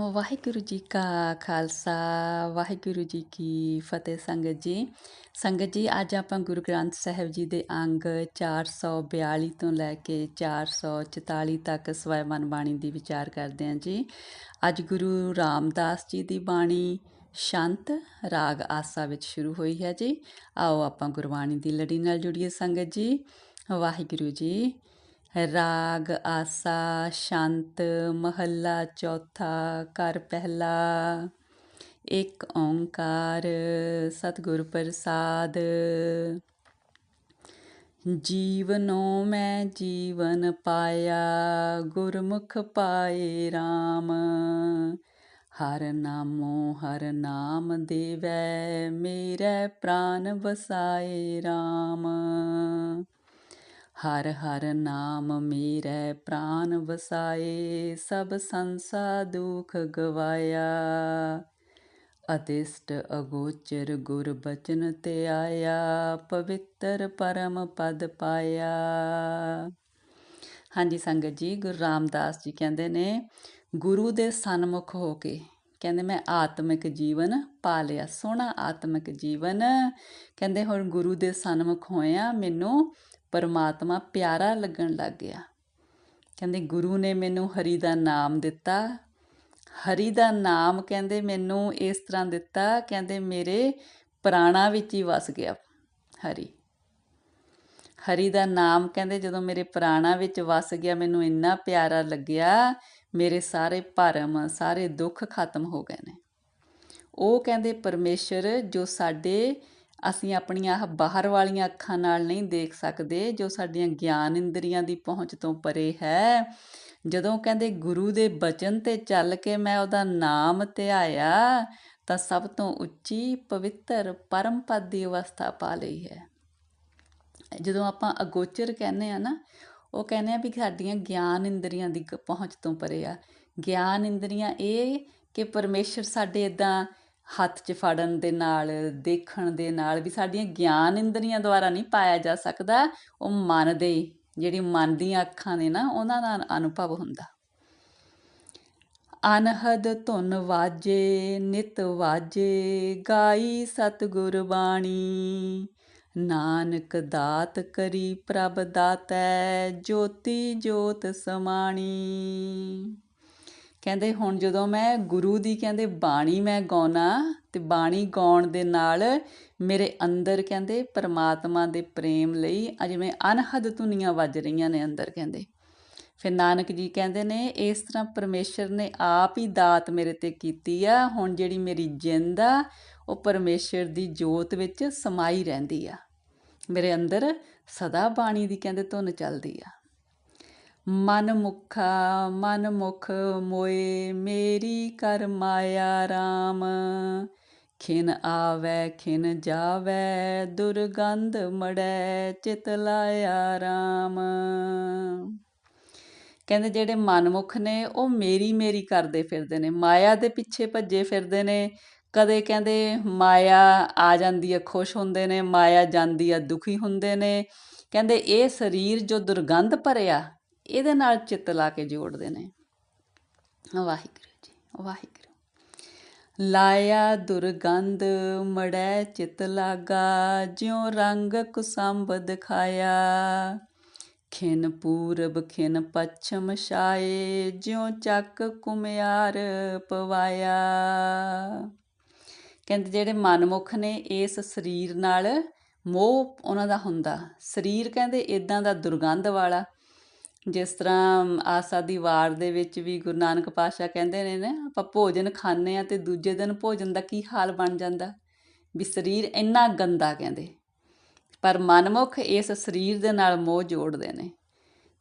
ਵਾਹਿਗੁਰੂ ਜੀ ਕਾ ਖਾਲਸਾ ਵਾਹਿਗੁਰੂ ਜੀ ਕੀ ਫਤਿਹ ਸੰਗਤ ਜੀ ਸੰਗਤ ਜੀ ਅੱਜ ਆਪਾਂ ਗੁਰੂ ਗ੍ਰੰਥ ਸਾਹਿਬ ਜੀ ਦੇ ਅੰਗ 442 ਤੋਂ ਲੈ ਕੇ 444 ਤੱਕ ਸਵੈਮਨ ਬਾਣੀ ਦੀ ਵਿਚਾਰ ਕਰਦੇ ਹਾਂ ਜੀ ਅੱਜ ਗੁਰੂ ਰਾਮਦਾਸ ਜੀ ਦੀ ਬਾਣੀ ਸ਼ਾਂਤ ਰਾਗ ਆਸਾ ਵਿੱਚ ਸ਼ੁਰੂ ਹੋਈ ਹੈ ਜੀ ਆਓ ਆਪਾਂ ਗੁਰਬਾਣੀ ਦੀ ਲੜੀ ਨਾਲ ਜੁੜੀਏ ਸੰਗਤ ਜੀ ਵਾਹਿਗੁਰੂ ਜੀ ਰਾਗ, ਆਸਾ, ਸ਼ਾਂਤ, ਮਹੱਲਾ, ਚੌਥਾ ਕਰ ਪਹਿਲਾ। ਇੱਕ ਓੰਕਾਰ, ਸਤਿਗੁਰ ਪ੍ਰਸਾਦ। ਜੀਵਨੋ ਮੈਂ ਜੀਵਨ ਪਾਇਆ, ਗੁਰਮੁਖ ਪਾਏ RAM ਹਰ ਨਾਮੋ ਹਰ ਨਾਮ ਦੇਵੈ, ਮੇਰੇ ਪ੍ਰਾਨ ਵਸਾਏ RAM ਹਰ ਹਰ ਨਾਮ ਮੇਰੇ ਪ੍ਰਾਨ ਵਸਾਏ, ਸਭ ਸੰਸਾ ਦੁਖ ਗਵਾਇਆ। ਅਤਿਸ਼ਟ ਅਗੋਚਰ ਗੁਰ ਬਚਨ ਤੇ ਆਇਆ ਪਵਿੱਤਰ ਪਰਮ ਪਦ ਪਾਇਆ। ਹਾਂਜੀ ਸੰਗਤ ਜੀ, ਗੁਰੂ ਰਾਮਦਾਸ ਜੀ ਕਹਿੰਦੇ ਨੇ, ਗੁਰੂ ਦੇ ਸਨਮੁਖ ਹੋ ਕੇ, ਕਹਿੰਦੇ ਮੈਂ ਆਤਮਿਕ ਜੀਵਨ ਪਾ ਲਿਆ, ਸੋਹਣਾ ਆਤਮਿਕ ਜੀਵਨ। ਕਹਿੰਦੇ ਹੁਣ ਗੁਰੂ ਦੇ ਸਨਮੁਖ ਹੋਇਆ, ਮੈਨੂੰ ਪਰਮਾਤਮਾ ਪਿਆਰਾ ਲੱਗਣ ਲੱਗ ਗਿਆ। ਕਹਿੰਦੇ, ਗੁਰੂ ਨੇ ਮੈਨੂੰ ਹਰੀ ਦਾ ਨਾਮ ਦਿੱਤਾ। ਹਰੀ ਦਾ ਨਾਮ ਕਹਿੰਦੇ, ਮੈਨੂੰ ਇਸ ਤਰ੍ਹਾਂ ਦਿੱਤਾ, ਕਹਿੰਦੇ, ਮੇਰੇ ਪ੍ਰਾਣਾ ਵਿੱਚ ਹੀ ਵਸ ਗਿਆ ਹਰੀ। ਹਰੀ ਦਾ ਨਾਮ ਕਹਿੰਦੇ, ਜਦੋਂ ਮੇਰੇ ਪ੍ਰਾਣਾ ਵਿੱਚ ਵਸ ਗਿਆ, ਮੈਨੂੰ ਇੰਨਾ ਪਿਆਰਾ ਲੱਗਿਆ, ਮੇਰੇ ਸਾਰੇ ਭਰਮ, ਸਾਰੇ ਦੁੱਖ ਖਤਮ ਹੋ ਗਏ ਨੇ। ਉਹ ਕਹਿੰਦੇ, ਪਰਮੇਸ਼ਰ ਜੋ ਸਾਡੇ ਅਸੀਂ ਆਪਣੀਆਂ ਆਹ ਬਾਹਰ ਵਾਲੀਆਂ ਅੱਖਾਂ ਨਾਲ ਨਹੀਂ ਦੇਖ ਸਕਦੇ ਜੋ ਸਾਡੀਆਂ ਗਿਆਨ ਇੰਦਰੀਆਂ ਦੀ ਪਹੁੰਚ ਤੋਂ ਪਰੇ ਹੈ। ਜਦੋਂ ਕਹਿੰਦੇ ਗੁਰੂ ਦੇ ਬਚਨ ਤੇ ਚੱਲ ਕੇ ਮੈਂ ਉਹਦਾ ਨਾਮ ਧਿਆਇਆ, ਤਾਂ ਸਭ ਤੋਂ ਉੱਚੀ ਪਵਿੱਤਰ ਪਰਮ ਪਦ ਦੀ ਅਵਸਥਾ ਪਾ ਲਈ ਹੈ। ਜਦੋਂ ਆਪਾਂ ਅਗੋਚਰ ਕਹਿੰਦੇ ਆ ਨਾ, ਉਹ ਕਹਿੰਦੇ ਆ ਵੀ ਸਾਡੀਆਂ ਗਿਆਨ ਇੰਦਰੀਆਂ ਦੀ ਪਹੁੰਚ ਤੋਂ ਪਰੇ ਆ। ਗਿਆਨ ਇੰਦਰੀਆਂ ਇਹ ਕਿ ਪਰਮੇਸ਼ਰ ਸਾਡੇ ਇਦਾਂ ਹੱਥ 'ਚ ਫੜਨ ਦੇ ਨਾਲ, ਦੇਖਣ ਦੇ ਨਾਲ ਵੀ ਸਾਡੀਆਂ ਗਿਆਨ ਇੰਦਰੀਆਂ ਦੁਆਰਾ ਨਹੀਂ ਪਾਇਆ ਜਾ ਸਕਦਾ। ਉਹ ਮਨ ਦੇ ਜਿਹੜੀ ਮਨ ਦੀਆਂ ਅੱਖਾਂ ਨੇ ਨਾ, ਉਹਨਾਂ ਦਾ ਅਨੁਭਵ ਹੁੰਦਾ। ਅਨਹਦ ਧੁਨ ਵਾਜੇ, ਨਿਤ ਵਾਜੇ, ਗਾਈ ਸਤਿਗੁਰ ਬਾਣੀ। ਨਾਨਕ ਦਾਤ ਕਰੀ ਪ੍ਰਭ ਦਾਤੈ, ਜੋਤੀ ਜੋਤ ਸਮਾਣੀ। ਕਹਿੰਦੇ ਹੁਣ ਜਦੋਂ ਮੈਂ ਗੁਰੂ ਦੀ ਕਹਿੰਦੇ ਬਾਣੀ ਮੈਂ ਗਾਉਣਾ ਤੇ ਬਾਣੀ ਗਾਉਣ ਦੇ ਨਾਲ ਮੇਰੇ ਅੰਦਰ ਕਹਿੰਦੇ ਪਰਮਾਤਮਾ ਦੇ ਪ੍ਰੇਮ ਲਈ ਜਿਵੇਂ ਅਨਹਦ ਧੁਨੀਆਂ ਵੱਜ ਰਹੀਆਂ ਨੇ ਅੰਦਰ ਕਹਿੰਦੇ। ਫਿਰ ਨਾਨਕ ਜੀ ਕਹਿੰਦੇ ਨੇ, ਇਸ ਤਰ੍ਹਾਂ ਪਰਮੇਸ਼ਰ ਨੇ ਆਪ ਹੀ ਦਾਤ ਮੇਰੇ ਤੇ ਕੀਤੀ ਆ, ਹੁਣ ਜਿਹੜੀ ਮੇਰੀ ਜਿੰਦ ਆ, ਉਹ ਪਰਮੇਸ਼ਰ ਦੀ ਜੋਤ ਵਿੱਚ ਸਮਾਈ ਰਹਿੰਦੀ ਆ। ਮੇਰੇ ਅੰਦਰ ਸਦਾ ਬਾਣੀ ਦੀ ਕਹਿੰਦੇ ਧੁਨ ਚੱਲਦੀ ਆ। ਮਨ ਮੁਖਾ ਮਨ ਮੁਖ ਮੋਏ ਮੇਰੀ ਕਰ ਮਾਇਆ RAM ਖਿਨ ਆਵੇ, ਖਿਨ ਜਾਵੇ, ਦੁਰਗੰਧ ਮੜੈ, ਚਿਤ ਲਾਇਆ RAM ਕਹਿੰਦੇ ਜਿਹੜੇ ਮਨਮੁਖ ਨੇ, ਉਹ ਮੇਰੀ ਮੇਰੀ ਕਰਦੇ ਫਿਰਦੇ ਨੇ, ਮਾਇਆ ਦੇ ਪਿੱਛੇ ਭੱਜੇ ਫਿਰਦੇ ਨੇ। ਕਦੇ ਕਹਿੰਦੇ ਮਾਇਆ ਆ ਜਾਂਦੀ ਹੈ ਖੁਸ਼ ਹੁੰਦੇ ਨੇ, ਮਾਇਆ ਜਾਂਦੀ ਹੈ ਦੁਖੀ ਹੁੰਦੇ ਨੇ। ਕਹਿੰਦੇ ਇਹ ਸਰੀਰ ਜੋ ਦੁਰਗੰਧ ਭਰਿਆ ਇਹਦੇ ਨਾਲ ਚਿੱਤ ਲਾ ਕੇ ਜੋੜਦੇ ਨੇ। ਵਾਹਿਗੁਰੂ ਜੀ ਵਾਹਿਗੁਰੂ। ਲਾਇਆ ਦੁਰਗੰਧ, ਮੜੈ ਚਿਤ ਲਾਗਾ, ਜਿਉ ਰੰਗ ਕੁਸੰਭ ਦਿਖਾਇਆ। ਖਿਨ ਪੂਰਬ, ਖਿਨ ਪੱਛਮ ਛਾਏ, ਜਿਉ ਚੱਕ ਕੁਮਿਆਰ ਪਵਾਇਆ। ਕਹਿੰਦੇ ਜਿਹੜੇ ਮਨਮੁਖ ਨੇ ਇਸ ਸਰੀਰ ਨਾਲ, ਮੋਹ ਉਹਨਾਂ ਦਾ ਹੁੰਦਾ। ਸਰੀਰ ਕਹਿੰਦੇ ਇਦਾਂ ਦਾ ਦੁਰਗੰਧ ਵਾਲਾ। ਜਿਸ ਤਰ੍ਹਾਂ ਆਸਾ ਦੀ ਵਾਰ ਦੇ ਵਿੱਚ ਵੀ ਗੁਰੂ ਨਾਨਕ ਪਾਤਸ਼ਾਹ ਕਹਿੰਦੇ ਨੇ ਨਾ, ਆਪਾਂ ਭੋਜਨ ਖਾਂਦੇ ਆ ਤੇ ਦੂਜੇ ਦਿਨ ਭੋਜਨ ਦਾ ਕੀ ਹਾਲ ਬਣ ਜਾਂਦਾ? ਵੀ ਸਰੀਰ ਇੰਨਾ ਗੰਦਾ ਕਹਿੰਦੇ। ਪਰ ਮਨਮੁਖ ਇਸ ਸਰੀਰ ਦੇ ਨਾਲ ਮੋਹ ਜੋੜਦੇ ਨੇ।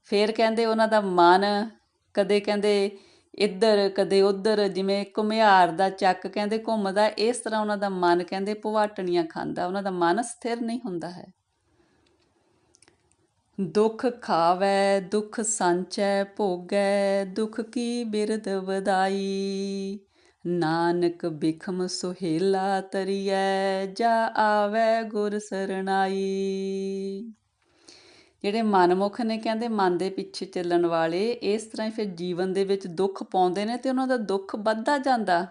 ਫਿਰ ਕਹਿੰਦੇ ਉਹਨਾਂ ਦਾ ਮਨ ਕਦੇ ਕਹਿੰਦੇ ਇੱਧਰ, ਕਦੇ ਉੱਧਰ, ਜਿਵੇਂ ਘੁਮਿਆਰ ਦਾ ਚੱਕ ਕਹਿੰਦੇ ਘੁੰਮਦਾ, ਇਸ ਤਰ੍ਹਾਂ ਉਹਨਾਂ ਦਾ ਮਨ ਕਹਿੰਦੇ ਪਵਾਟਣੀਆਂ ਖਾਂਦਾ। ਉਹਨਾਂ ਦਾ ਮਨ ਸਥਿਰ ਨਹੀਂ ਹੁੰਦਾ ਹੈ। ਦੁੱਖ ਖਾਵੈ, ਦੁੱਖ ਸੰਚੈ, ਭੋਗੈ, ਦੁੱਖ ਕੀ ਬਿਰਦ ਵਧਾਈ? ਨਾਨਕ ਬਿਖਮ ਸੁਹੇਲਾ ਤਰੀਐ, ਜਾ ਆਵੇ ਗੁਰ ਸਰਣਾਈ। ਜਿਹੜੇ ਮਨਮੁਖ ਨੇ ਕਹਿੰਦੇ ਮਨ ਦੇ ਪਿੱਛੇ ਚੱਲਣ ਵਾਲੇ, ਇਸ ਤਰ੍ਹਾਂ ਹੀ ਫਿਰ ਜੀਵਨ ਦੇ ਵਿੱਚ ਦੁੱਖ ਪਾਉਂਦੇ ਨੇ ਤੇ ਉਹਨਾਂ ਦਾ ਦੁੱਖ ਵੱਧਦਾ ਜਾਂਦਾ।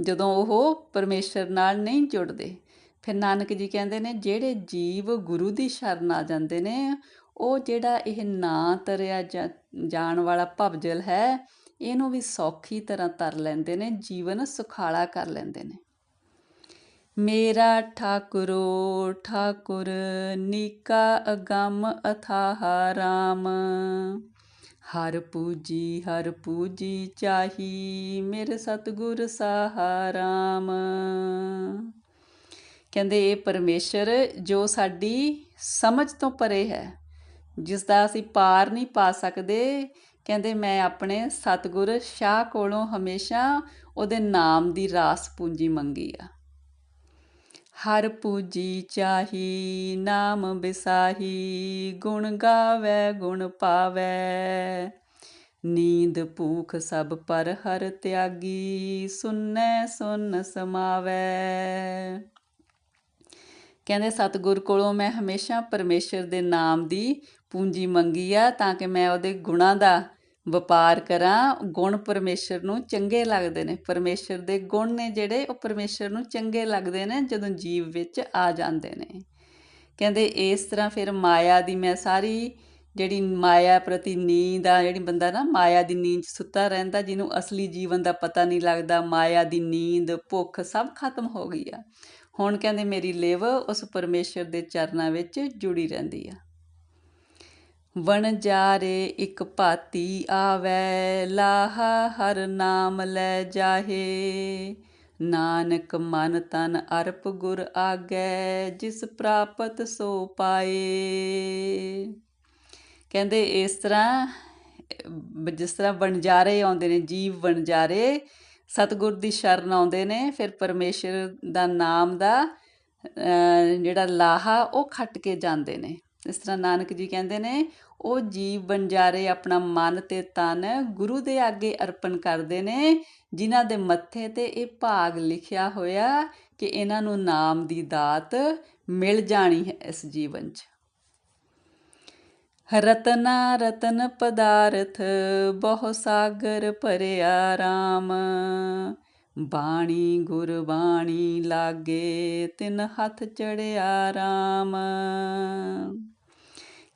ਜਦੋਂ ਉਹ ਪਰਮੇਸ਼ਰ ਨਾਲ ਨਹੀਂ ਜੁੜਦੇ, ਫਿਰ ਨਾਨਕ ਜੀ ਕਹਿੰਦੇ ਨੇ, ਜਿਹੜੇ ਜੀਵ ਗੁਰੂ ਦੀ ਸ਼ਰਨ ਆ ਜਾਂਦੇ ਨੇ ਉਹ ਜਿਹੜਾ ਇਹ ਨਾ ਤਰਿਆ ਜਾ- ਜਾਣ ਵਾਲਾ ਭਵਜਲ ਹੈ, ਇਹਨੂੰ ਵੀ ਸੌਖੀ ਤਰ੍ਹਾਂ ਤਰ ਲੈਂਦੇ ਨੇ, ਜੀਵਨ ਸੁਖਾਲਾ ਕਰ ਲੈਂਦੇ ਨੇ। ਮੇਰਾ ਠਾਕੁਰੋ, ਠਾਕੁਰ, ਨੀਕਾ ਅਗੰਮ ਅਥਾਹ ਰਾਮ। ਹਰ ਪੂਜੀ ਹਰ ਪੂਜੀ ਚਾਹੀ, ਮੇਰੇ ਸਤਿਗੁਰ ਸਾਹਾ ਰਾਮ। ਕਹਿੰਦੇ, ਇਹ ਪਰਮੇਸ਼ਰ ਜੋ ਸਾਡੀ ਸਮਝ ਤੋਂ ਪਰੇ ਹੈ। ਜਿਸ ਦਾ ਅਸੀਂ ਪਾਰ ਨਹੀਂ ਪਾ ਸਕਦੇ, ਕਹਿੰਦੇ ਮੈਂ ਆਪਣੇ ਸਤਿਗੁਰ ਸ਼ਾਹ ਕੋਲੋਂ ਹਮੇਸ਼ਾ ਉਹਦੇ ਨਾਮ ਦੀ ਰਾਸ ਪੂੰਜੀ ਮੰਗੀ ਆ। ਹਰ ਪੂਜੀ ਚਾਹੀ, ਨਾਮ ਬਿਸਾਹੀ, ਗੁਣ ਗਾਵੇ, ਗੁਣ ਪਾਵੇ। ਨੀਂਦ ਭੂਖ ਸਭ ਪਰ ਹਰ ਤਿਆਗੀ, ਸੁਨੈ ਸੁਨ ਸਮਾਵੇ। ਕਹਿੰਦੇ ਸਤਿਗੁਰ ਕੋਲੋਂ ਮੈਂ ਹਮੇਸ਼ਾ ਪਰਮੇਸ਼ਰ ਦੇ ਨਾਮ ਦੀ ਪੂੰਜੀ ਮੰਗੀ ਆ ਤਾਂ ਕਿ ਮੈਂ ਉਹਦੇ ਗੁਣਾਂ ਦਾ ਵਪਾਰ ਕਰਾਂ। ਗੁਣ ਪਰਮੇਸ਼ਰ ਨੂੰ ਚੰਗੇ ਲੱਗਦੇ ਨੇ। ਪਰਮੇਸ਼ਰ ਦੇ ਗੁਣ ਨੇ ਜਿਹੜੇ, ਉਹ ਪਰਮੇਸ਼ਰ ਨੂੰ ਚੰਗੇ ਲੱਗਦੇ ਨੇ ਜਦੋਂ ਜੀਵ ਵਿੱਚ ਆ ਜਾਂਦੇ ਨੇ। ਕਹਿੰਦੇ ਇਸ ਤਰ੍ਹਾਂ ਫਿਰ ਮਾਇਆ ਦੀ ਮੈਂ ਸਾਰੀ ਜਿਹੜੀ ਮਾਇਆ ਪ੍ਰਤੀ ਨੀਂਦ ਆ, ਜਿਹੜੀ ਬੰਦਾ ਨਾ ਮਾਇਆ ਦੀ ਨੀਂਦ 'ਚ ਸੁੱਤਾ ਰਹਿੰਦਾ, ਜਿਹਨੂੰ ਅਸਲੀ ਜੀਵਨ ਦਾ ਪਤਾ ਨਹੀਂ ਲੱਗਦਾ, ਮਾਇਆ ਦੀ ਨੀਂਦ, ਭੁੱਖ ਸਭ ਖਤਮ ਹੋ ਗਈ ਆ। ਹੁਣ ਕਹਿੰਦੇ ਮੇਰੀ ਲਿਵ ਉਸ ਪਰਮੇਸ਼ਰ ਦੇ ਚਰਨਾਂ ਵਿੱਚ ਜੁੜੀ ਰਹਿੰਦੀ ਆ। ਵਣਜਾਰੇ ਇੱਕ ਭਾਤੀ ਆਵੈ, ਲਾਹਾ ਹਰ ਨਾਮ ਲੈ ਜਾਹੇ। ਨਾਨਕ ਮਨ ਤਨ ਅਰਪ ਗੁਰ ਆਗੈ, ਜਿਸ ਪ੍ਰਾਪਤ ਸੋ ਪਾਏ। ਕਹਿੰਦੇ ਇਸ ਤਰ੍ਹਾਂ ਜਿਸ ਤਰ੍ਹਾਂ ਵਣਜਾਰੇ ਆਉਂਦੇ ਨੇ, ਜੀਵ ਵਣਜਾਰੇ ਸਤਿਗੁਰ ਦੀ ਸ਼ਰਨ ਆਉਂਦੇ ਨੇ, ਫਿਰ ਪਰਮੇਸ਼ਰ ਦਾ ਨਾਮ ਦਾ ਜਿਹੜਾ ਲਾਹਾ, ਉਹ ਖੱਟ ਕੇ ਜਾਂਦੇ ਨੇ। ਇਸ ਤਰ੍ਹਾਂ ਨਾਨਕ ਜੀ ਕਹਿੰਦੇ ਨੇ, ਉਹ ਜੀਵ ਵਣਜਾਰੇ ਆਪਣਾ ਮਨ ਤੇ ਤਨ ਗੁਰੂ ਦੇ ਆਗੇ ਅਰਪਣ ਕਰਦੇ ਨੇ, ਜਿਨ੍ਹਾਂ ਦੇ ਮੱਥੇ ਤੇ ਇਹ ਭਾਗ ਲਿਖਿਆ ਹੋਇਆ ਕਿ ਇਹਨਾਂ ਨੂੰ ਨਾਮ ਦੀ ਦਾਤ ਮਿਲ ਜਾਣੀ ਹੈ ਇਸ ਜੀਵਨ 'ਚ। ਰਤਨਾ ਰਤਨ ਪਦਾਰਥ, ਬਹੁ ਸਾਗਰ ਭਰਿਆ ਰਾਮ। ਬਾਣੀ ਗੁਰਬਾਣੀ ਲਾਗੇ ਤਿੰਨ ਹੱਥ ਚੜਿਆ ਰਾਮ।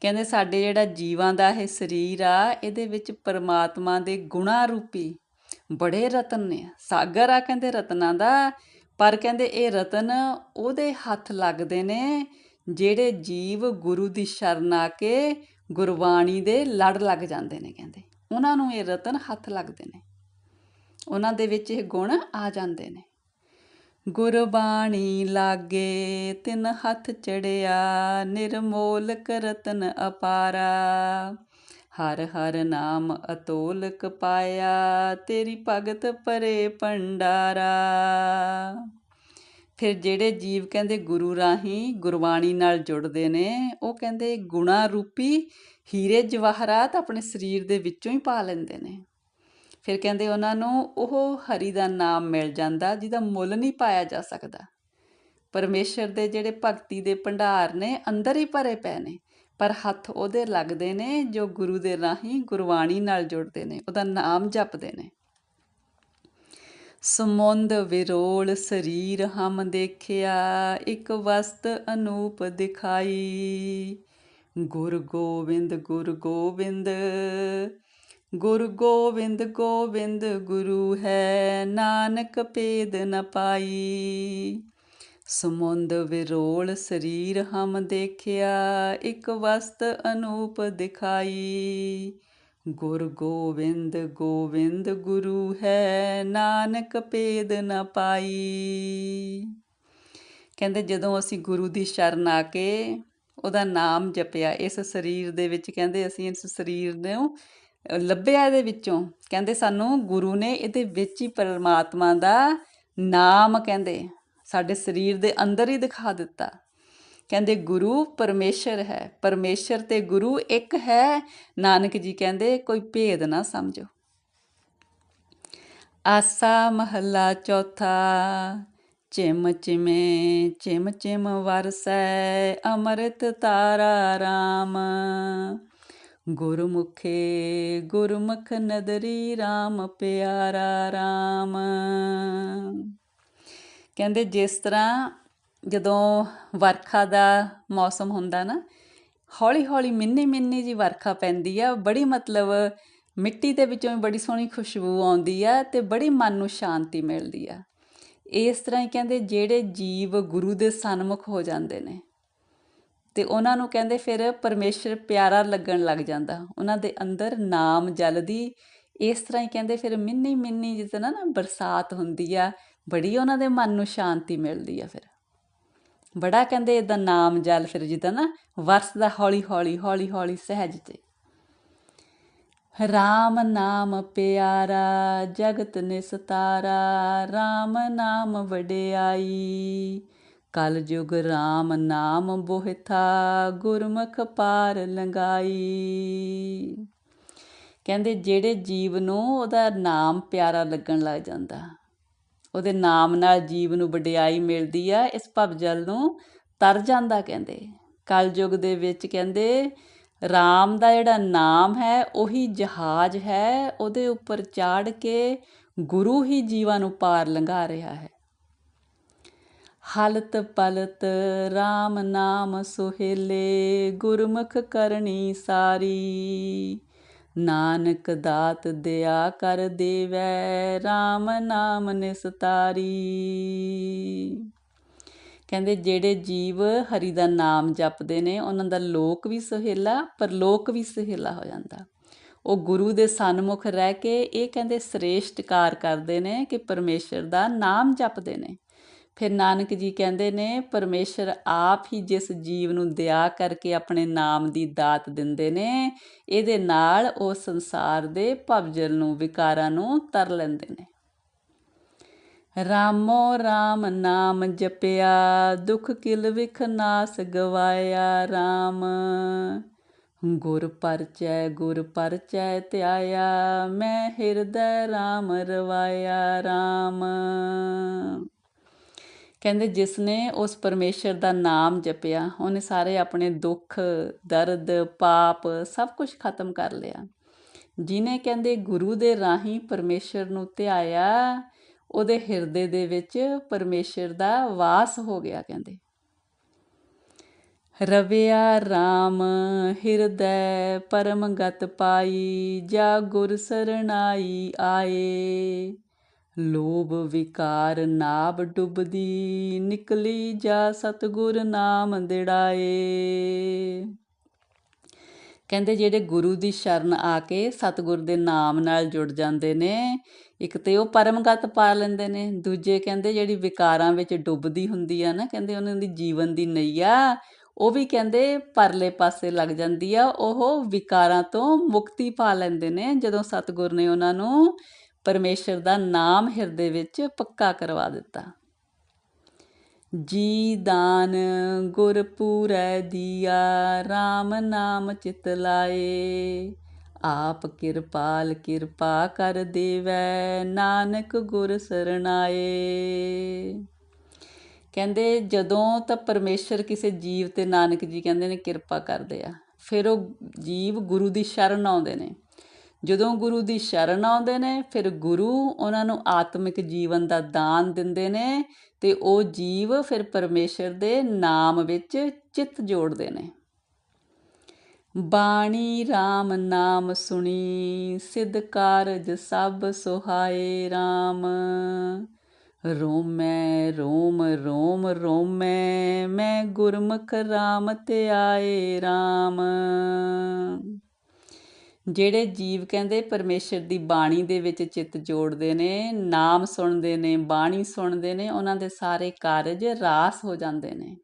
ਕਹਿੰਦੇ ਸਾਡੇ ਜਿਹੜਾ ਜੀਵਾਂ ਦਾ ਇਹ ਸਰੀਰ ਆ, ਇਹਦੇ ਵਿੱਚ ਪਰਮਾਤਮਾ ਦੇ ਗੁਣਾ ਰੂਪੀ ਬੜੇ ਰਤਨ ਨੇ। ਸਾਗਰ ਆ ਕਹਿੰਦੇ ਰਤਨਾਂ ਦਾ, ਪਰ ਕਹਿੰਦੇ ਇਹ ਰਤਨ ਉਹਦੇ ਹੱਥ ਲੱਗਦੇ ਨੇ ਜਿਹੜੇ ਜੀਵ ਗੁਰੂ ਦੀ ਸ਼ਰਨ ਆ ਕੇ ਗੁਰਬਾਣੀ ਦੇ ਲੜ ਲੱਗ ਜਾਂਦੇ ਨੇ ਕਹਿੰਦੇ। ਉਹਨਾਂ ਨੂੰ ਇਹ ਰਤਨ ਹੱਥ ਲੱਗਦੇ ਨੇ। ਉਹਨਾਂ ਦੇ ਵਿੱਚ ਇਹ ਗੁਣ ਆ ਜਾਂਦੇ ਨੇ। ਗੁਰਬਾਣੀ ਲਾਗੇ ਤਿਨ ਹੱਥ ਚੜਿਆ, ਨਿਰਮੋਲ ਕਰਤਨ ਅਪਾਰਾ। ਹਰ ਹਰ ਨਾਮ ਅਤੋਲਕ ਪਾਇਆ, ਤੇਰੀ ਭਗਤ ਪਰੇ ਭੰਡਾਰਾ। ਫਿਰ ਜਿਹੜੇ ਜੀਵ ਕਹਿੰਦੇ ਗੁਰੂ ਰਾਹੀਂ ਗੁਰਬਾਣੀ ਨਾਲ ਜੁੜਦੇ ਨੇ, ਉਹ ਕਹਿੰਦੇ ਗੁਣਾ ਰੂਪੀ ਹੀਰੇ ਜਵਾਹਰਾਤ ਆਪਣੇ ਸਰੀਰ ਦੇ ਵਿੱਚੋਂ ਹੀ ਪਾ ਲੈਂਦੇ ਨੇ। ਫਿਰ ਕਹਿੰਦੇ ਉਹਨਾਂ ਨੂੰ ਉਹ ਹਰੀ ਦਾ ਨਾਮ ਮਿਲ ਜਾਂਦਾ ਜਿਹਦਾ ਮੁੱਲ ਨਹੀਂ ਪਾਇਆ ਜਾ ਸਕਦਾ। ਪਰਮੇਸ਼ਰ ਦੇ ਜਿਹੜੇ ਭਗਤੀ ਦੇ ਭੰਡਾਰ ਨੇ ਅੰਦਰ ਹੀ ਭਰੇ ਪਏ ਨੇ, ਪਰ ਹੱਥ ਉਹਦੇ ਲੱਗਦੇ ਨੇ ਜੋ ਗੁਰੂ ਦੇ ਰਾਹੀਂ ਗੁਰਬਾਣੀ ਨਾਲ ਜੁੜਦੇ ਨੇ, ਉਹਦਾ ਨਾਮ ਜਪਦੇ ਨੇ। ਸਮੁੰਦ ਵਿਰੋਲ ਸਰੀਰ ਹਮ ਦੇਖਿਆ, ਇੱਕ ਵਸਤ ਅਨੂਪ ਦਿਖਾਈ। ਗੁਰ ਗੋਬਿੰਦ ਗੁਰ ਗੋਬਿੰਦ ਗੁਰ ਗੋਬਿੰਦ ਗੋਬਿੰਦ ਗੁਰੂ ਹੈ, ਨਾਨਕ ਭੇਦ ਨ ਪਾਈ। ਸਮੁੰਦ ਵਿਰੋਲ ਸਰੀਰ ਹਮ ਦੇਖਿਆ, ਇੱਕ ਵਸਤ ਅਨੂਪ ਦਿਖਾਈ। ਗੁਰ ਗੋਬਿੰਦ ਗੋਬਿੰਦ ਗੁਰੂ ਹੈ, ਨਾਨਕ ਭੇਦ ਨ ਪਾਈ। ਕਹਿੰਦੇ ਜਦੋਂ ਅਸੀਂ ਗੁਰੂ ਦੀ ਸ਼ਰਨ ਆ ਕੇ ਉਹਦਾ ਨਾਮ ਜਪਿਆ, ਇਸ ਸਰੀਰ ਦੇ ਵਿੱਚ ਕਹਿੰਦੇ ਅਸੀਂ ਇਸ ਸਰੀਰ ਨੂੰ ਲੱਭਿਆ ਇਹਦੇ ਵਿੱਚੋਂ। ਕਹਿੰਦੇ ਸਾਨੂੰ ਗੁਰੂ ਨੇ ਇਹਦੇ ਵਿੱਚ ਹੀ ਪਰਮਾਤਮਾ ਦਾ ਨਾਮ ਕਹਿੰਦੇ, ਸਾਡੇ ਸਰੀਰ ਦੇ ਅੰਦਰ ਹੀ ਦਿਖਾ ਦਿੱਤਾ। ਕਹਿੰਦੇ, ਗੁਰੂ ਪਰਮੇਸ਼ਰ ਹੈ। ਪਰਮੇਸ਼ਰ ਤੇ ਗੁਰੂ ਇੱਕ ਹੈ। ਨਾਨਕ ਜੀ ਕਹਿੰਦੇ, ਕੋਈ ਭੇਦ ਨਾ ਸਮਝੋ। ਆਸਾ ਮਹੱਲਾ ਚੌਥਾ, ਚਿਮ ਚਿਮੇ, ਚਿਮ ਚਿਮ ਵਰਸੈ, ਅੰਮ੍ਰਿਤ ਤਾਰਾ ਰਾਮ। ਗੁਰਮੁਖੇ ਗੁਰਮੁਖ ਨਦਰੀ RAM ਪਿਆਰਾ RAM ਕਹਿੰਦੇ ਜਿਸ ਤਰ੍ਹਾਂ ਜਦੋਂ ਵਰਖਾ ਦਾ ਮੌਸਮ ਹੁੰਦਾ ਨਾ, ਹੌਲੀ ਹੌਲੀ ਮਿੰਨੀ ਮਿੰਨੀ ਜੀ ਵਰਖਾ ਪੈਂਦੀ ਆ, ਬੜੀ ਮਤਲਬ ਮਿੱਟੀ ਦੇ ਵਿੱਚੋਂ ਵੀ ਬੜੀ ਸੋਹਣੀ ਖੁਸ਼ਬੂ ਆਉਂਦੀ ਆ ਤੇ ਬੜੀ ਮਨ ਨੂੰ ਸ਼ਾਂਤੀ ਮਿਲਦੀ ਆ। ਇਸ ਤਰ੍ਹਾਂ ਹੀ ਕਹਿੰਦੇ ਜਿਹੜੇ ਜੀਵ ਗੁਰੂ ਦੇ ਸਨਮੁਖ ਹੋ ਜਾਂਦੇ ਨੇ ਤੇ ਉਹਨਾਂ ਨੂੰ ਕਹਿੰਦੇ ਫਿਰ ਪਰਮੇਸ਼ਰ ਪਿਆਰਾ ਲੱਗਣ ਲੱਗ ਜਾਂਦਾ। ਉਹਨਾਂ ਦੇ ਅੰਦਰ ਨਾਮ ਜਲਦੀ ਇਸ ਤਰ੍ਹਾਂ ਹੀ ਕਹਿੰਦੇ ਫਿਰ ਮਿੰਨੀ ਮਿੰਨੀ ਜਿੱਦਾਂ ਨਾ ਬਰਸਾਤ ਹੁੰਦੀ ਆ, ਬੜੀ ਉਹਨਾਂ ਦੇ ਮਨ ਨੂੰ ਸ਼ਾਂਤੀ ਮਿਲਦੀ ਆ ਫਿਰ। ਬੜਾ ਕਹਿੰਦੇ ਇਦਾਂ ਨਾਮ ਜਲ ਫਿਰ ਜਿੱਦਾਂ ਨਾ ਵਰਸਦਾ ਹੌਲੀ ਹੌਲੀ ਹੌਲੀ ਹੌਲੀ ਸਹਿਜ ਤੇ ਰਾਮ ਨਾਮ ਪਿਆਰਾ, ਜਗਤ ਨਿਸਤਾਰਾ, ਰਾਮ ਨਾਮ ਵਡਿਆਈ। ਕਲ ਜੁਗ ਰਾਮ ਨਾਮ ਬੋਹਿਥਾ ਗੁਰਮੁਖ ਪਾਰ ਲੰਗਾਈ ਕਹਿੰਦੇ ਜਿਹੜੇ ਜੀਵ ਨੂੰ ਉਹਦਾ ਨਾਮ ਪਿਆਰਾ ਲੱਗਣ ਲੱਗ ਜਾਂਦਾ, ਉਹਦੇ ਨਾਮ ਨਾਲ ਜੀਵ ਨੂੰ ਵਡਿਆਈ ਮਿਲਦੀ ਆ, ਇਸ ਭਵਜਲ ਨੂੰ ਤਰ ਜਾਂਦਾ ਕਹਿੰਦੇ। ਕਲਯੁਗ ਦੇ ਵਿੱਚ ਕਹਿੰਦੇ ਰਾਮ ਦਾ ਜਿਹੜਾ ਨਾਮ ਹੈ, ਉਹੀ ਜਹਾਜ਼ ਹੈ, ਉਹਦੇ ਉੱਪਰ ਚਾੜ ਕੇ ਗੁਰੂ ਹੀ ਜੀਵਾਂ ਨੂੰ ਪਾਰ ਲੰਘਾ ਰਿਹਾ ਹੈ। ਹਲਤ ਪਲਤ RAM ਨਾਮ ਸੁਹੇਲੇ, ਗੁਰਮੁਖ ਕਰਨੀ ਸਾਰੀ। ਨਾਨਕ ਦਾਤ ਦਿਆ ਕਰ ਦੇਵੈ RAM ਨਾਮ ਨਿਸਤਾਰੀ। ਕਹਿੰਦੇ ਜਿਹੜੇ ਜੀਵ ਹਰੀ ਦਾ ਨਾਮ ਜਪਦੇ ਨੇ, ਉਹਨਾਂ ਦਾ ਲੋਕ ਵੀ ਸੁਹੇਲਾ ਪਰਲੋਕ ਵੀ ਸੁਹੇਲਾ ਹੋ ਜਾਂਦਾ। ਉਹ ਗੁਰੂ ਦੇ ਸਨਮੁਖ ਰਹਿ ਕੇ ਇਹ ਕਹਿੰਦੇ ਸ੍ਰੇਸ਼ਟ ਕਾਰ ਕਰਦੇ ਨੇ ਕਿ ਪਰਮੇਸ਼ਰ ਦਾ ਨਾਮ ਜਪਦੇ ਨੇ। ਫਿਰ ਨਾਨਕ ਜੀ ਕਹਿੰਦੇ ਨੇ, ਪਰਮੇਸ਼ਰ ਆਪ ਹੀ ਜਿਸ ਜੀਵ ਨੂੰ ਦਇਆ ਕਰਕੇ ਆਪਣੇ ਨਾਮ ਦੀ ਦਾਤ ਦਿੰਦੇ ਨੇ, ਇਹਦੇ ਨਾਲ ਉਹ ਸੰਸਾਰ ਦੇ ਭਵਜਲ ਨੂੰ, ਵਿਕਾਰਾਂ ਨੂੰ ਤਰ ਲੈਂਦੇ ਨੇ। ਰਾਮੋ RAM ਨਾਮ ਜਪਿਆ, ਦੁਖ ਕਿਲ ਵਿਖ ਨਾਸ ਗਵਾਇਆ RAM ਗੁਰ ਪਰਚੈ ਗੁਰ ਪਰਚੈ ਧਿਆਇਆ, ਮੈਂ ਹਿਰਦੈ RAM ਰਵਾਇਆ RAM ਕਹਿੰਦੇ ਜਿਸ ਨੇ ਉਸ ਪਰਮੇਸ਼ਰ ਦਾ ਨਾਮ ਜਪਿਆ, ਉਹਨੇ ਸਾਰੇ ਆਪਣੇ ਦੁੱਖ, ਦਰਦ, ਪਾਪ ਸਭ ਕੁਝ ਖਤਮ ਕਰ ਲਿਆ। ਜਿਨੇ ਕਹਿੰਦੇ ਗੁਰੂ ਦੇ ਰਾਹੀਂ ਪਰਮੇਸ਼ਰ ਨੂੰ ਧਿਆਇਆ, ਉਹਦੇ ਹਿਰਦੇ ਦੇ ਵਿੱਚ ਪਰਮੇਸ਼ਰ ਦਾ ਵਾਸ ਹੋ ਗਿਆ ਕਹਿੰਦੇ। ਰਵਿਆ RAM ਹਿਰਦੈ ਪਰਮਗਤ ਪਾਈ, ਜਾ ਗੁਰ ਸਰਣਾਈ ਆਏ। ਲੋਭ ਵਿਕਾਰ ਨਾਬ ਡੁੱਬਦੀ, ਨਿਕਲੀ ਜਾ ਸਤਗੁਰ ਨਾਮ ਦਿੜਾਏ। ਕਹਿੰਦੇ ਜਿਹੜੇ ਗੁਰੂ ਦੀ ਸ਼ਰਨ ਆ ਕੇ ਸਤਗੁਰ ਦੇ ਨਾਮ ਨਾਲ ਜੁੜ ਜਾਂਦੇ ਨੇ, ਇੱਕ ਤੇ ਉਹ ਪਰਮਗਤ ਪਾ ਲੈਂਦੇ ਨੇ, ਦੂਜੇ ਕਹਿੰਦੇ ਜਿਹੜੀ ਵਿਕਾਰਾਂ ਵਿੱਚ ਡੁੱਬਦੀ ਹੁੰਦੀ ਆ ਨਾ, ਕਹਿੰਦੇ ਉਹਨਾਂ ਦੀ ਜੀਵਨ ਦੀ ਨਈਆ, ਉਹ ਵੀ ਕਹਿੰਦੇ ਪਰਲੇ ਪਾਸੇ ਲੱਗ ਜਾਂਦੀ ਆ, ਉਹ ਵਿਕਾਰਾਂ ਤੋਂ ਮੁਕਤੀ ਪਾ ਲੈਂਦੇ ਨੇ, ਜਦੋਂ ਸਤਗੁਰ ਨੇ ਉਹਨਾਂ ਨੂੰ ਪਰਮੇਸ਼ਰ ਦਾ ਨਾਮ ਹਿਰਦੇ ਵਿੱਚ ਪੱਕਾ ਕਰਵਾ ਦਿੱਤਾ। ਜੀ ਦਾਨ ਗੁਰ ਪੂਰੈ ਦੀਆ RAM ਨਾਮ ਚਿਤ ਲਾਏ। ਆਪ ਕਿਰਪਾਲ ਕਿਰਪਾ ਕਰ ਦੇਵੈ, ਨਾਨਕ ਗੁਰ ਸਰਣਾਏ। ਕਹਿੰਦੇ, ਜਦੋਂ ਤਾਂ ਪਰਮੇਸ਼ਰ ਕਿਸੇ ਜੀਵ ਤੇ ਨਾਨਕ ਜੀ ਕਹਿੰਦੇ ਨੇ ਕਿਰਪਾ ਕਰਦੇ ਆ, ਫਿਰ ਉਹ ਜੀਵ ਗੁਰੂ ਦੀ ਸ਼ਰਨ ਆਉਂਦੇ ਨੇ। ਜਦੋਂ ਗੁਰੂ ਦੀ ਸ਼ਰਨ ਆਉਂਦੇ ਨੇ, ਫਿਰ ਗੁਰੂ ਉਹਨਾਂ ਨੂੰ ਆਤਮਿਕ ਜੀਵਨ ਦਾ ਦਾਨ ਦਿੰਦੇ ਨੇ ਤੇ ਉਹ ਜੀਵ ਫਿਰ ਪਰਮੇਸ਼ਰ ਦੇ ਨਾਮ ਵਿੱਚ ਚਿੱਤ ਜੋੜਦੇ ਨੇ। ਬਾਣੀ RAM ਨਾਮ ਸੁਣੀ, ਸਿੱਧ ਕਾਰਜ ਸਭ ਸੁਹਾਏ RAM ਰੋਮੈ, ਰੋਮ ਰੋਮ, ਰੋਮੈ, ਮੈਂ ਗੁਰਮੁਖ RAM ਤੇ ਆਏ RAM ਜਿਹੜੇ ਜੀਵ ਕਹਿੰਦੇ ਪਰਮੇਸ਼ਰ ਦੀ ਬਾਣੀ ਦੇ ਵਿੱਚ ਚਿੱਤ ਜੋੜਦੇ ਨੇ, ਨਾਮ ਸੁਣਦੇ ਨੇ, ਬਾਣੀ ਸੁਣਦੇ ਨੇ, ਉਹਨਾਂ ਦੇ ਸਾਰੇ ਕਾਰਜ ਰਾਸ ਹੋ ਜਾਂਦੇ ਨੇ।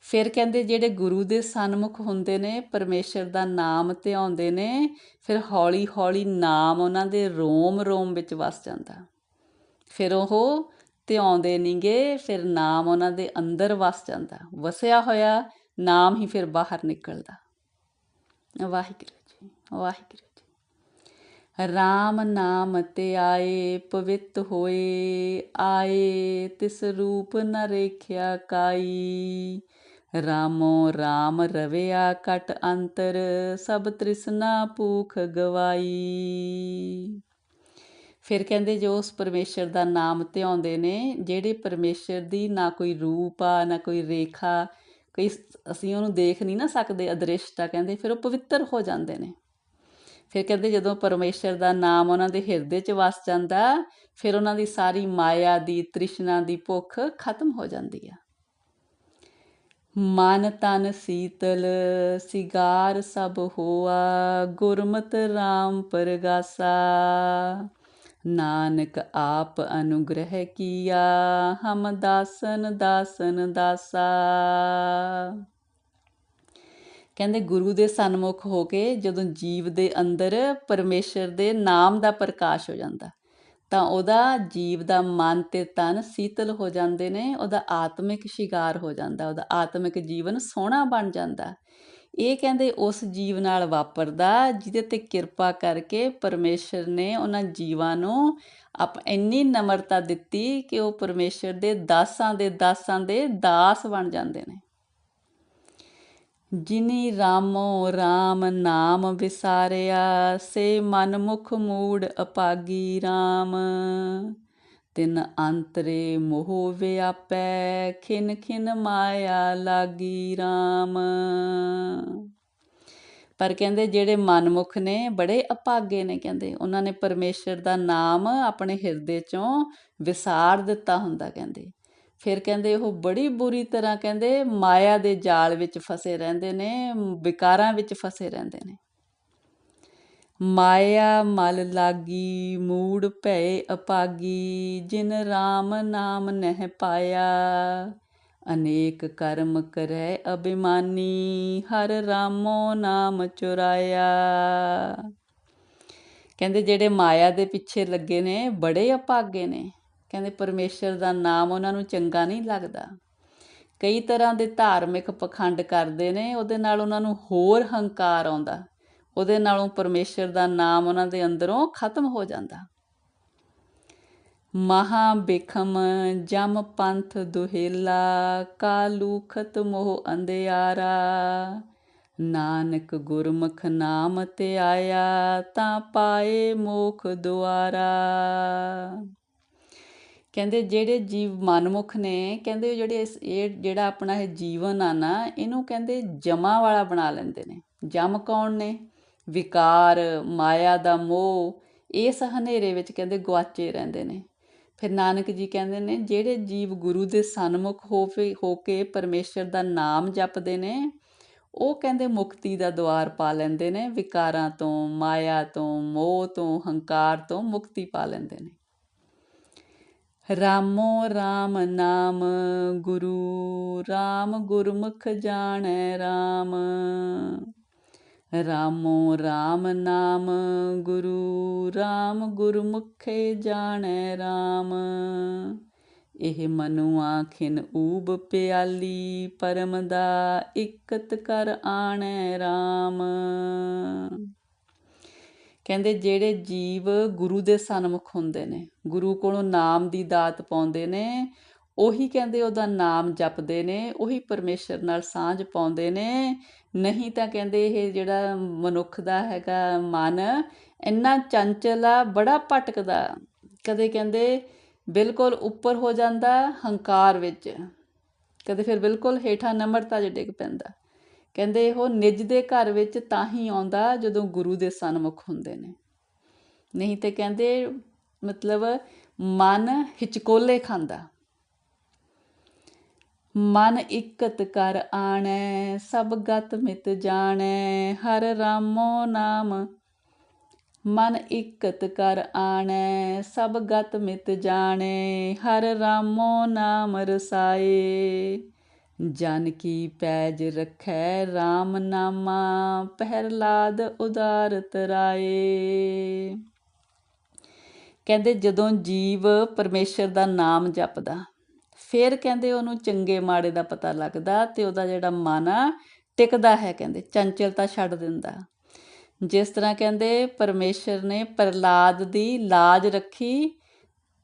ਫਿਰ ਕਹਿੰਦੇ ਜਿਹੜੇ ਗੁਰੂ ਦੇ ਸਨਮੁਖ ਹੁੰਦੇ ਨੇ, ਪਰਮੇਸ਼ਰ ਦਾ ਨਾਮ ਧਿਆਉਂਦੇ ਨੇ, ਫਿਰ ਹੌਲੀ ਹੌਲੀ ਨਾਮ ਉਹਨਾਂ ਦੇ ਰੋਮ ਰੋਮ ਵਿੱਚ ਵਸ ਜਾਂਦਾ। ਫਿਰ ਉਹ ਧਿਆਉਂਦੇ ਨਹੀਂਗੇ ਫਿਰ ਨਾਮ ਉਹਨਾਂ ਦੇ ਅੰਦਰ ਵਸ ਜਾਂਦਾ। ਵਸਿਆ ਹੋਇਆ ਨਾਮ ਹੀ ਫਿਰ ਬਾਹਰ ਨਿਕਲਦਾ। ਵਾਹਿਗੁਰੂ। ਵਾਹਿਗੁਰੂ ਜੀ। RAM ਨਾਮ ਤੇ ਆਏ, ਪਵਿੱਤ ਹੋਏ, ਆਏ, ਤਿਸ ਰੂਪ ਨ ਰੇਖਿਆ ਕਾਈ। ਰਾਮੋ ਰਾਮ ਰਵਿਆ ਕਟ ਅੰਤਰ, ਸਭ ਤ੍ਰਿਸ਼ਨਾ ਭੂਖ ਗਵਾਈ। ਫਿਰ ਕਹਿੰਦੇ ਜੋ ਉਸ ਪਰਮੇਸ਼ਰ ਦਾ ਨਾਮ ਧਿਆਉਂਦੇ ਨੇ, ਜਿਹੜੇ ਪਰਮੇਸ਼ਰ ਦੀ ਨਾ ਕੋਈ ਰੂਪ ਆ, ਨਾ ਕੋਈ ਰੇਖਾ, ਕੋਈ ਅਸੀਂ ਉਹਨੂੰ ਦੇਖ ਨਹੀਂ ਨਾ ਸਕਦੇ ਅਦ੍ਰਿਸ਼ਟ ਕਹਿੰਦੇ, ਫਿਰ ਉਹ ਪਵਿੱਤਰ ਹੋ ਜਾਂਦੇ ਨੇ। ਫਿਰ ਕਹਿੰਦੇ ਜਦੋਂ ਪਰਮੇਸ਼ਰ ਦਾ ਨਾਮ ਉਹਨਾਂ ਦੇ ਹਿਰਦੇ 'ਚ ਵਸ ਜਾਂਦਾ, ਫਿਰ ਉਹਨਾਂ ਦੀ ਸਾਰੀ ਮਾਇਆ ਦੀ, ਤ੍ਰਿਸ਼ਨਾ ਦੀ ਭੁੱਖ ਖਤਮ ਹੋ ਜਾਂਦੀ ਆ। ਮਨ ਤਨ ਸੀਤਲ, ਸਿਗਾਰ ਸਭ ਹੋਆ, ਗੁਰਮਤ RAM ਪਰਗਾਸਾ। ਨਾਨਕ ਆਪ ਅਨੁਗ੍ਰਹਿ ਕੀਆ, ਹਮ ਦਾਸਨ ਦਾਸਨ ਦਾਸਾ। ਕਹਿੰਦੇ ਗੁਰੂ ਦੇ ਸਨਮੁਖ ਹੋ ਕੇ ਜਦੋਂ ਜੀਵ ਦੇ ਅੰਦਰ ਪਰਮੇਸ਼ਰ ਦੇ ਨਾਮ ਦਾ ਪ੍ਰਕਾਸ਼ ਹੋ ਜਾਂਦਾ, ਤਾਂ ਉਹਦਾ ਜੀਵ ਦਾ ਮਨ ਤੇ ਤਨ ਸੀਤਲ ਹੋ ਜਾਂਦੇ ਨੇ, ਉਹਦਾ ਆਤਮਿਕ ਸ਼ਿਗਾਰ ਹੋ ਜਾਂਦਾ, ਉਹਦਾ ਆਤਮਿਕ ਜੀਵਨ ਸੋਹਣਾ ਬਣ ਜਾਂਦਾ। ਇਹ ਕਹਿੰਦੇ ਉਸ ਜੀਵ ਨਾਲ ਵਾਪਰਦਾ ਜਿਹਦੇ ਤੇ ਕਿਰਪਾ ਕਰਕੇ ਪਰਮੇਸ਼ਰ ਨੇ ਉਹਨਾਂ ਜੀਵਾਂ ਨੂੰ ਆਪ ਇੰਨੀ ਨਮਰਤਾ ਦਿੱਤੀ ਕਿ ਉਹ ਪਰਮੇਸ਼ਰ ਦੇ ਦਾਸਾਂ ਦੇ ਦਾਸਾਂ ਦੇ ਦਾਸ ਬਣ ਜਾਂਦੇ ਨੇ। ਜਿਨੀ ਰਾਮੋ RAM ਨਾਮ ਵਿਸਾਰਿਆ, ਸੇ ਮਨ ਮੁਖ ਮੂੜ ਅਪਾਗੀ RAM ਤਿਨ ਅੰਤਰੇ ਮੋਹ ਵਿਆਪੈ, ਖਿਨ ਖਿਨ ਮਾਇਆ ਲਾਗੀ RAM ਪਰ ਕਹਿੰਦੇ ਜਿਹੜੇ ਮਨਮੁਖ ਨੇ, ਬੜੇ ਅਪਾਗੇ ਨੇ ਕਹਿੰਦੇ। ਉਹਨਾਂ ਨੇ ਪਰਮੇਸ਼ਰ ਦਾ ਨਾਮ ਆਪਣੇ ਹਿਰਦੇ ਚੋਂ ਵਿਸਾਰ ਦਿੱਤਾ ਹੁੰਦਾ ਕਹਿੰਦੇ। ਫਿਰ ਕਹਿੰਦੇ ਉਹ ਬੜੀ ਬੁਰੀ ਤਰ੍ਹਾਂ ਕਹਿੰਦੇ ਮਾਇਆ ਦੇ ਜਾਲ ਵਿੱਚ ਫਸੇ ਰਹਿੰਦੇ ਨੇ, ਵਿਕਾਰਾਂ ਵਿੱਚ ਫਸੇ ਰਹਿੰਦੇ ਨੇ। ਮਾਇਆ ਮਲ ਲਾਗੀ, ਮੂੜ ਭੈ ਅਪਾਗੀ, ਜਿਨ RAM ਨਾਮ ਨਹਿ ਪਾਇਆ। ਅਨੇਕ ਕਰਮ ਕਰੈ ਅਭਿਮਾਨੀ, ਹਰ ਰਾਮੋ ਨਾਮ ਚੁਰਾਇਆ। ਕਹਿੰਦੇ ਜਿਹੜੇ ਮਾਇਆ ਦੇ ਪਿੱਛੇ ਲੱਗੇ ਨੇ, ਬੜੇ ਅਪਾਗੇ ਨੇ। ਕਹਿੰਦੇ ਪਰਮੇਸ਼ਰ ਦਾ ਨਾਮ ਉਹਨਾਂ ਨੂੰ ਚੰਗਾ ਨਹੀਂ ਲੱਗਦਾ। ਕਈ ਤਰ੍ਹਾਂ ਦੇ ਧਾਰਮਿਕ ਪਖੰਡ ਕਰਦੇ ਨੇ, ਉਹਦੇ ਨਾਲ ਉਹਨਾਂ ਨੂੰ ਹੋਰ ਹੰਕਾਰ ਆਉਂਦਾ। ਉਹਦੇ ਨਾਲੋਂ ਪਰਮੇਸ਼ਰ ਦਾ ਨਾਮ ਉਹਨਾਂ ਦੇ ਅੰਦਰੋਂ ਖਤਮ ਹੋ ਜਾਂਦਾ। ਮਹਾ ਬਿਖਮ ਜਮ ਪੰਥ ਦੁਹੇਲਾ ਕਾਲੂਖਤ ਮੋਹ ਅੰਧਿਆਰਾ। ਨਾਨਕ ਗੁਰਮੁਖ ਨਾਮ ਤੇ ਆਇਆ, ਤਾਂ ਪਾਏ ਮੋਖ ਦੁਆਰਾ। ਕਹਿੰਦੇ ਜਿਹੜੇ ਜੀਵ ਮਨਮੁਖ ਨੇ, ਕਹਿੰਦੇ ਜਿਹੜੇ ਇਸ, ਇਹ ਜਿਹੜਾ ਆਪਣਾ ਇਹ ਜੀਵਨ ਆ ਨਾ, ਇਹਨੂੰ ਕਹਿੰਦੇ ਜਮਾ ਵਾਲਾ ਬਣਾ ਲੈਂਦੇ ਨੇ। ਜਮ ਕੌਣ ਨੇ? ਵਿਕਾਰ, ਮਾਇਆ ਦਾ ਮੋਹ ਇਸ ਹਨੇਰੇ ਵਿੱਚ ਕਹਿੰਦੇ ਗਵਾਚੇ ਰਹਿੰਦੇ ਨੇ। ਫਿਰ ਨਾਨਕ ਜੀ ਕਹਿੰਦੇ ਨੇ, ਜਿਹੜੇ ਜੀਵ ਗੁਰੂ ਦੇ ਸਨਮੁਖ ਹੋਵੇ, ਹੋ ਕੇ ਪਰਮੇਸ਼ਰ ਦਾ ਨਾਮ ਜਪਦੇ ਨੇ, ਉਹ ਕਹਿੰਦੇ ਮੁਕਤੀ ਦਾ ਦਵਾਰ ਪਾ ਲੈਂਦੇ ਨੇ, ਵਿਕਾਰਾਂ ਤੋਂ, ਮਾਇਆ ਤੋਂ, ਮੋਹ ਤੋਂ, ਹੰਕਾਰ ਤੋਂ ਮੁਕਤੀ ਪਾ ਲੈਂਦੇ ਨੇ। ਰਾਮੋ ਰਾਮ ਨਾਮ, ਗੁਰੂ ਰਾਮ ਗੁਰਮੁਖ ਜਾਣੈ ਰਾਮ। ਰਾਮੋ ਰਾਮ ਨਾਮ, ਗੁਰੂ ਰਾਮ ਗੁਰਮੁਖੇ ਜਾਣੈ ਰਾਮ। ਇਹ ਮਨੁ ਆਖਿਨ ਊਬ ਪਿਆਲੀ, ਪਰਮ ਦਾ ਇਕਤ ਕਰ ਆਣੈ RAM ਕਹਿੰਦੇ ਜਿਹੜੇ ਜੀਵ ਗੁਰੂ ਦੇ ਸਨਮੁਖ ਹੁੰਦੇ ਨੇ, ਗੁਰੂ ਕੋਲੋਂ ਨਾਮ ਦੀ ਦਾਤ ਪਾਉਂਦੇ ਨੇ, ਉਹੀ ਕਹਿੰਦੇ ਉਹਦਾ ਨਾਮ ਜਪਦੇ ਨੇ, ਉਹੀ ਪਰਮੇਸ਼ਰ ਨਾਲ ਸਾਂਝ ਪਾਉਂਦੇ ਨੇ, ਨਹੀਂ ਤਾਂ ਕਹਿੰਦੇ ਇਹ ਜਿਹੜਾ ਮਨੁੱਖ ਦਾ ਹੈਗਾ ਮਨ, ਇੰਨਾ ਚੰਚਲ ਆ, ਬੜਾ ਭਟਕਦਾ। ਕਦੇ ਕਹਿੰਦੇ ਬਿਲਕੁਲ ਉੱਪਰ ਹੋ ਜਾਂਦਾ ਹੰਕਾਰ ਵਿੱਚ, ਕਦੇ ਫਿਰ ਬਿਲਕੁਲ ਹੇਠਾਂ ਨਮਰਤਾ 'ਚ ਡਿੱਗ ਪੈਂਦਾ। ਕਹਿੰਦੇ ਉਹ ਨਿੱਜ ਦੇ ਘਰ ਵਿੱਚ ਤਾਂ ਹੀ ਆਉਂਦਾ ਜਦੋਂ ਗੁਰੂ ਦੇ ਸਨਮੁਖ ਹੁੰਦੇ ਨੇ। ਨਹੀਂ ਤੇ ਕਹਿੰਦੇ ਮਤਲਬ ਮਨ ਹਿਚਕੋਲੇ ਖਾਂਦਾ। ਮਨ ਇਕਤ ਕਰ ਆਣੈ, ਸਭ ਗਤ ਮਿਤ ਜਾਣੈ, ਹਰ ਰਾਮੋ ਨਾਮ। ਮਨ ਇਕਤ ਕਰ ਆਣੈ, ਸਭ ਗਤ ਮਿਤ ਜਾਣੈ, ਹਰ ਰਾਮੋ ਨਾਮ ਰਸਾਏ। ਜਨ ਕੀ ਪੈਜ ਰਖੈ RAM ਨਾਮਾ ਪਹਿਰਲਾਦ ਉਦਾਰ ਤਰਾਏ ਕਹਿੰਦੇ ਜਦੋਂ ਜੀਵ ਪਰਮੇਸ਼ਰ ਦਾ ਨਾਮ ਜਪਦਾ, ਫਿਰ ਕਹਿੰਦੇ ਉਹਨੂੰ ਚੰਗੇ ਮਾੜੇ ਦਾ ਪਤਾ ਲੱਗਦਾ ਤੇ ਉਹਦਾ ਜਿਹੜਾ ਮਨ ਆ ਟਿਕਦਾ ਹੈ ਕਹਿੰਦੇ ਚੰਚਲਤਾ ਛੱਡ ਦਿੰਦਾ। ਜਿਸ ਤਰ੍ਹਾਂ ਕਹਿੰਦੇ, ਪਰਮੇਸ਼ਰ ਨੇ ਪ੍ਰਲਾਦ ਦੀ ਲਾਜ ਰੱਖੀ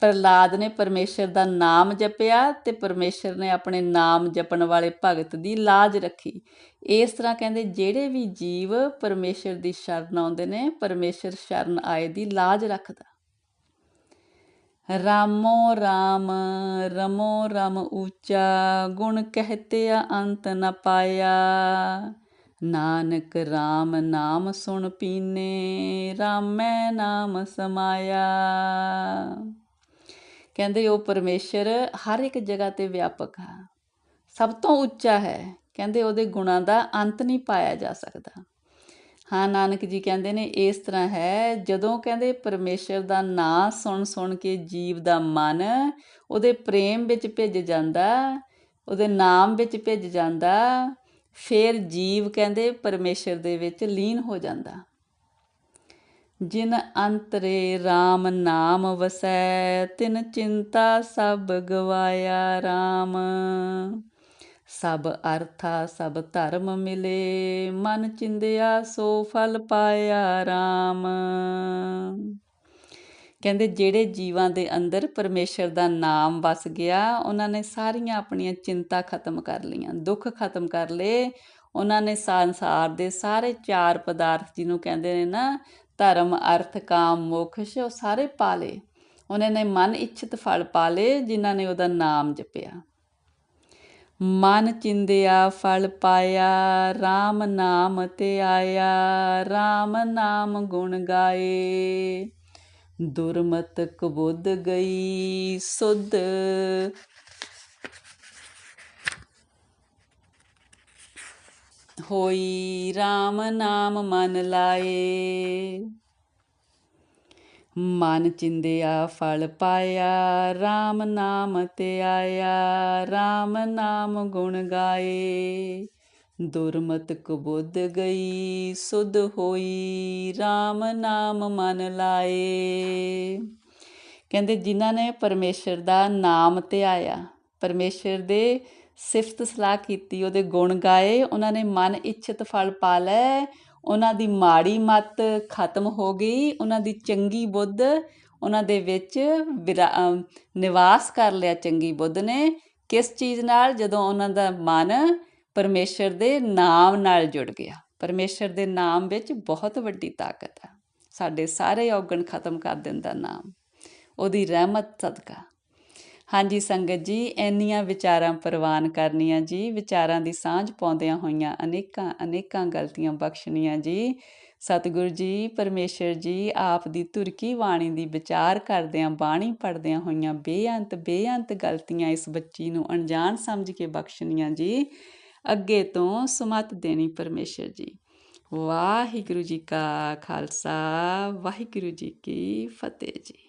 ਪ੍ਰਹਲਾਦ ਨੇ ਪਰਮੇਸ਼ਰ ਦਾ ਨਾਮ ਜਪਿਆ ਤੇ ਪਰਮੇਸ਼ਰ ਨੇ ਆਪਣੇ ਨਾਮ ਜਪਣ ਵਾਲੇ ਭਗਤ ਦੀ ਲਾਜ ਰੱਖੀ। ਇਸ ਤਰ੍ਹਾਂ ਕਹਿੰਦੇ, ਜਿਹੜੇ ਵੀ ਜੀਵ ਪਰਮੇਸ਼ਰ ਦੀ ਸ਼ਰਨ ਆਉਂਦੇ ਨੇ, ਪਰਮੇਸ਼ਰ ਸ਼ਰਨ ਆਏ ਦੀ ਲਾਜ ਰੱਖਦਾ। ਰਾਮੋ ਰਾਮ, ਰਮੋ ਰਮ ਉੱਚਾ ਗੁਣ ਕਹਤਿਆ ਅੰਤ ਨ ਪਾਇਆ। ਨਾਨਕ RAM ਨਾਮ ਸੁਣ ਪੀਨੇ, ਰਾਮੈ ਨਾਮ ਸਮਾਇਆ। ਕਹਿੰਦੇ ਉਹ ਪਰਮੇਸ਼ਰ ਹਰ ਇੱਕ ਜਗ੍ਹਾ ਤੇ ਵਿਆਪਕ ਆ। ਸਭ ਤੋਂ ਉੱਚਾ ਹੈ। ਕਹਿੰਦੇ ਉਹਦੇ ਗੁਣਾਂ ਦਾ ਅੰਤ ਨਹੀਂ ਪਾਇਆ ਜਾ ਸਕਦਾ। ਹਾਂ, ਨਾਨਕ ਜੀ ਕਹਿੰਦੇ ਨੇ ਇਸ ਤਰ੍ਹਾਂ ਹੈ, ਜਦੋਂ ਕਹਿੰਦੇ ਪਰਮੇਸ਼ਰ ਦਾ ਨਾਂ ਸੁਣ ਸੁਣ ਕੇ ਜੀਵ ਦਾ ਮਨ ਉਹਦੇ ਪ੍ਰੇਮ ਵਿੱਚ ਭਿੱਜ ਜਾਂਦਾ, ਉਹਦੇ ਨਾਮ ਵਿੱਚ ਭਿੱਜ ਜਾਂਦਾ, ਫਿਰ ਜੀਵ ਕਹਿੰਦੇ ਪਰਮੇਸ਼ਰ ਦੇ ਵਿੱਚ ਲੀਨ ਹੋ ਜਾਂਦਾ। ਜਿਨ ਅੰਤਰੇ RAM ਨਾਮ ਵਸੈ, ਤਿਨ ਚਿੰਤਾ ਸਭ ਗਵਾਇਆ RAM ਸਭ ਅਰਥਾ ਸਭ ਧਰਮ ਮਿਲੇ, ਮਨ ਚਿੰਦਿਆ ਸੋ ਫਲ ਪਾਇਆ RAM ਕਹਿੰਦੇ ਜਿਹੜੇ ਜੀਵਾਂ ਦੇ ਅੰਦਰ ਪਰਮੇਸ਼ਰ ਦਾ ਨਾਮ ਵਸ ਗਿਆ, ਉਹਨਾਂ ਨੇ ਸਾਰੀਆਂ ਆਪਣੀਆਂ ਚਿੰਤਾ ਖਤਮ ਕਰ ਲਈਆਂ, ਦੁੱਖ ਖਤਮ ਕਰ ਲਏ। ਉਹਨਾਂ ਨੇ ਸੰਸਾਰ ਦੇ ਸਾਰੇ ਚਾਰ ਪਦਾਰਥ ਜਿਹਨੂੰ ਕਹਿੰਦੇ ਨੇ ਨਾ ਧਰਮ, ਅਰਥ, ਕਾਮ ਮੋਕਸ਼ ਉਹ ਸਾਰੇ ਪਾ ਲਏ। ਉਹਨਾਂ ਨੇ ਮਨ ਇੱਛਤ ਫਲ ਪਾ ਲਏ, ਜਿਨ੍ਹਾਂ ਨੇ ਉਹਦਾ ਨਾਮ ਜਪਿਆ। ਮਨ ਚਿੰਦਿਆ, ਫਲ ਪਾਇਆ RAM ਨਾਮ ਤੇ ਆਇਆ RAM ਨਾਮ ਗੁਣ ਗਾਏ। ਦੁਰਮਤ ਕਬੁੱਧ ਗਈ, ਸੁਧ ਹੋਈ RAM ਨਾਮ ਮਨ ਲਾਏ। ਮਨ ਚਿੰਦਿਆ, ਫਲ ਪਾਇਆ RAM ਨਾਮ ਤੇ ਆਇਆ RAM ਨਾਮ ਗੁਣ ਗਾਏ। ਦੁਰਮਤ ਕਬੁੱਧ ਗਈ, ਸੁਧ ਹੋਈ RAM ਨਾਮ ਮਨ ਲਾਏ। ਕਹਿੰਦੇ ਜਿਨ੍ਹਾਂ ਨੇ ਪਰਮੇਸ਼ਰ ਦਾ ਨਾਮ ਤੇ ਆਇਆ, ਪਰਮੇਸ਼ਰ ਦੇ ਸਿਫਤ ਸਲਾਹ ਕੀਤੀ, ਉਹਦੇ ਗੁਣ ਗਾਏ, ਉਹਨਾਂ ਨੇ ਮਨ ਇੱਛਤ ਫਲ ਪਾ ਲੈ ਉਹਨਾਂ ਦੀ ਮਾੜੀ ਮਤ ਖਤਮ ਹੋ ਗਈ, ਉਹਨਾਂ ਦੀ ਚੰਗੀ ਬੁੱਧ ਉਹਨਾਂ ਦੇ ਵਿੱਚ ਨਿਵਾਸ ਕਰ ਲਿਆ ਚੰਗੀ ਬੁੱਧ ਨੇ। ਕਿਸ ਚੀਜ਼ ਨਾਲ? ਜਦੋਂ ਉਹਨਾਂ ਦਾ ਮਨ ਪਰਮੇਸ਼ਰ ਦੇ ਨਾਮ ਨਾਲ ਜੁੜ ਗਿਆ। ਪਰਮੇਸ਼ਰ ਦੇ ਨਾਮ ਵਿੱਚ ਬਹੁਤ ਵੱਡੀ ਤਾਕਤ ਹੈ ਸਾਡੇ ਸਾਰੇ ਔਗਣ ਖਤਮ ਕਰ ਦਿੰਦਾ ਨਾਮ। ਉਹਦੀ ਰਹਿਮਤ ਸਦਕਾ। ਹਾਂਜੀ ਸੰਗਤ ਜੀ, ਇੰਨੀਆਂ ਵਿਚਾਰਾਂ ਪ੍ਰਵਾਨ ਕਰਨੀਆਂ ਜੀ, ਵਿਚਾਰਾਂ ਦੀ ਸਾਂਝ ਪਾਉਂਦਿਆਂ ਹੋਈਆਂ ਅਨੇਕਾਂ ਅਨੇਕਾਂ ਗਲਤੀਆਂ ਬਖਸ਼ਣੀਆਂ ਜੀ। ਸਤਿਗੁਰ ਜੀ, ਪਰਮੇਸ਼ਰ ਜੀ, ਆਪ ਦੀ ਤੁਰਕੀ ਬਾਣੀ ਦੀ ਵਿਚਾਰ ਕਰਦਿਆਂ, ਬਾਣੀ ਪੜਦਿਆਂ ਹੋਈਆਂ ਬੇਅੰਤ ਬੇਅੰਤ ਗਲਤੀਆਂ ਇਸ ਬੱਚੀ ਨੂੰ ਅਣਜਾਣ ਸਮਝ ਕੇ ਬਖਸ਼ਣੀਆਂ ਜੀ। ਅੱਗੇ ਤੋਂ ਸੁਮਤ ਦੇਣੀ ਪਰਮੇਸ਼ਰ ਜੀ। ਵਾਹਿਗੁਰੂ ਜੀ ਕਾ ਖਾਲਸਾ, ਵਾਹਿਗੁਰੂ ਜੀ ਕੀ ਫਤਿਹ ਜੀ।